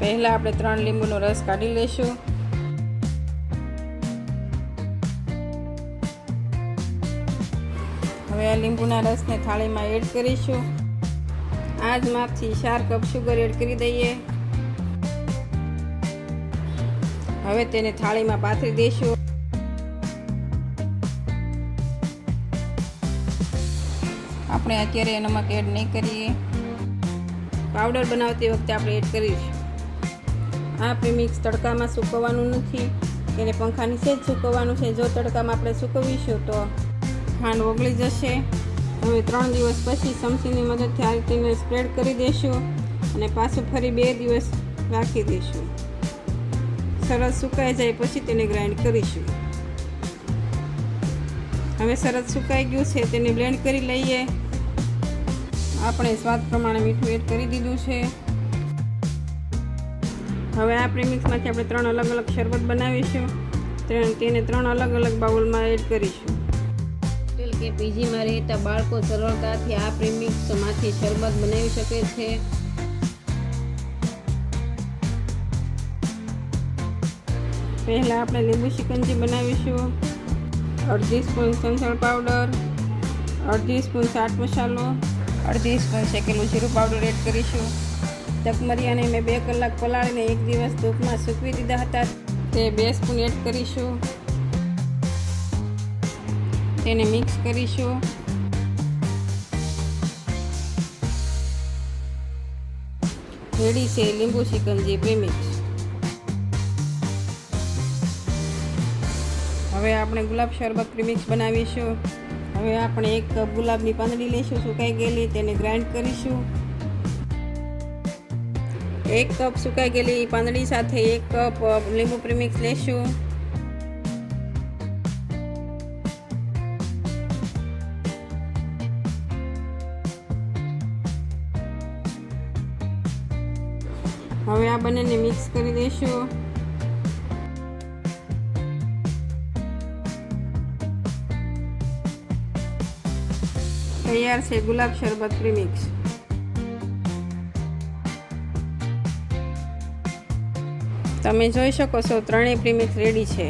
પહેલાં આપણે ત્રણ લીંબુનો રસ કાઢી લઈશું. હવે આ લીંબુના રસને થાળીમાં એડ કરીશું. આ જ માપથી ચાર કપ શુગર એડ કરી દઈએ. હવે તેને થાળીમાં પાથરી દઈશું. આપણે અત્યારે નમક એડ નહીં કરીએ. પાવડર બનાવતી વખતે આપણે એડ કરીશું. આ પ્રીમિક્સ તડકામાં સૂકવવાનું નથી. એને પંખાની સેજ સૂકવવાનું છે. જો તડકામાં આપણે સૂકવીશું તો ખાંડ ઓગળી જશે. હવે ત્રણ દિવસ પછી સમસીની મદદથી આ રીતે સ્પ્રેડ કરી દઈશું અને પાછું ફરી બે દિવસ રાખી દઈશું સરસ સુકાઈ જાય પછી તેને ગ્રાઇન્ડ કરીશું. હવે સરસ સુકાઈ ગયું છે તેને બ્લેન્ડ કરી લઈએ. આપણે સ્વાદ પ્રમાણે મીઠું એડ કરી દીધું છે. હવે આ પ્રેમિક્સમાંથી આપણે ત્રણ અલગ અલગ શરબત બનાવીશું. તેને ત્રણ અલગ અલગ બાઉલમાં એડ કરીશું. હોટેલ કે પીજીમાં રહેતા બાળકો સરળતાથી આ પ્રેમિક્સમાંથી શરબત બનાવી શકે છે. પહેલાં આપણે લીંબુ શિકંજી બનાવીશું. અડધી સ્પૂન સંસળ પાવડર અડધી સ્પૂન ચાટ મસાલો અડધી સ્પૂન શેકેલું જીરું પાવડર એડ કરીશું. તકમરિયાને મેં બે કલાક પલાળીને એક દિવસ ધૂપમાં સૂકવી દીધા હતા. તે બે સ્પૂન એડ કરીશું. તેને મિક્સ કરીશું. રેડી છે લીંબુ શિકંજી પ્રીમિક્સ હવે આપણે ગુલાબ શરબત પ્રીમિક્સ બનાવીશું. હવે આપણે એક કપ ગુલાબની પાંદડી લઈશું. સુકાઈ ગયેલી. તેને ગ્રાઇન્ડ કરીશું. એક કપ સુકાઈ ગયેલી પાંદડી સાથે એક કપ લીંબુ પ્રીમિક્સ લેશું. હવે આ બંનેને મિક્સ કરી દઈશું. તૈયાર છે ગુલાબ શરબત પ્રીમિક્સ. તમે જોઈ શકો છો, ત્રણેય પ્રીમિક્સ રેડી છે.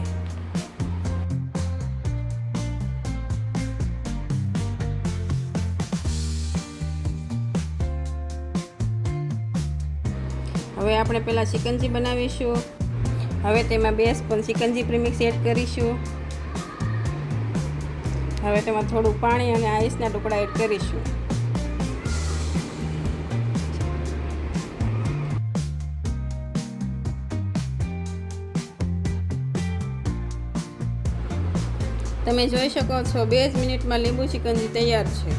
હવે આપણે પહેલાં ચિકનજી બનાવીશું. હવે તેમાં બે સ્પૂન ચિકનજી પ્રીમિક્સ એડ કરીશું. હવે તેમાં થોડું પાણી અને આઈસના ટુકડા એડ કરીશું. તમે જોઈ શકો છો, બે જ મિનિટમાં લીંબુ ચિકનજી તૈયાર છે.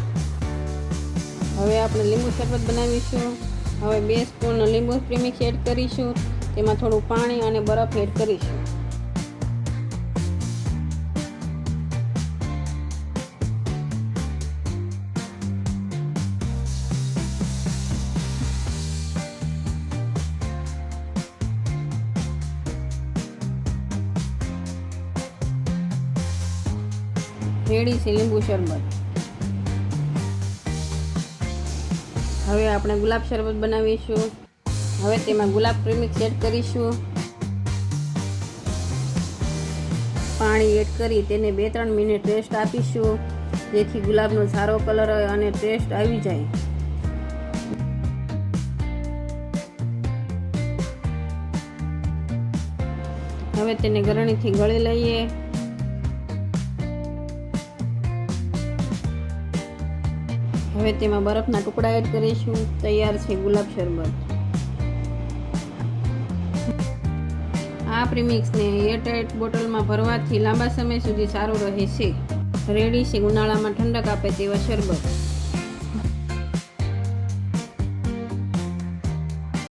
હવે આપણે લીંબુ શરબત બનાવીશું. હવે બે સ્પૂન લીંબુ પ્રીમિક્સ એડ કરીશું. તેમાં થોડું પાણી અને બરફ એડ કરીશું. રેડી છે લીંબુ શરબત. હવે આપણે ગુલાબ શરબત બનાવીશું. હવે તેમાં ગુલાબ પ્રેમિક્સ એડ કરીશું. પાણી એડ કરી તેને બે ત્રણ મિનિટ રેસ્ટ આપીશું, જેથી ગુલાબનો સારો કલર હોય અને ટેસ્ટ આવી જાય. હવે તેને ગરણીથી ગળી લઈએ. હવે તેમાં બરફના ટુકડા એડ કરીશું. તૈયાર છે ગુલાબ શરબત. આ પ્રીમિક્સને એરટાઇટ બોટલમાં ભરવાથી લાંબા સમય સુધી સારું રહે છે રેડી છે ઉનાળામાં ઠંડક આપે તેવા શરબત.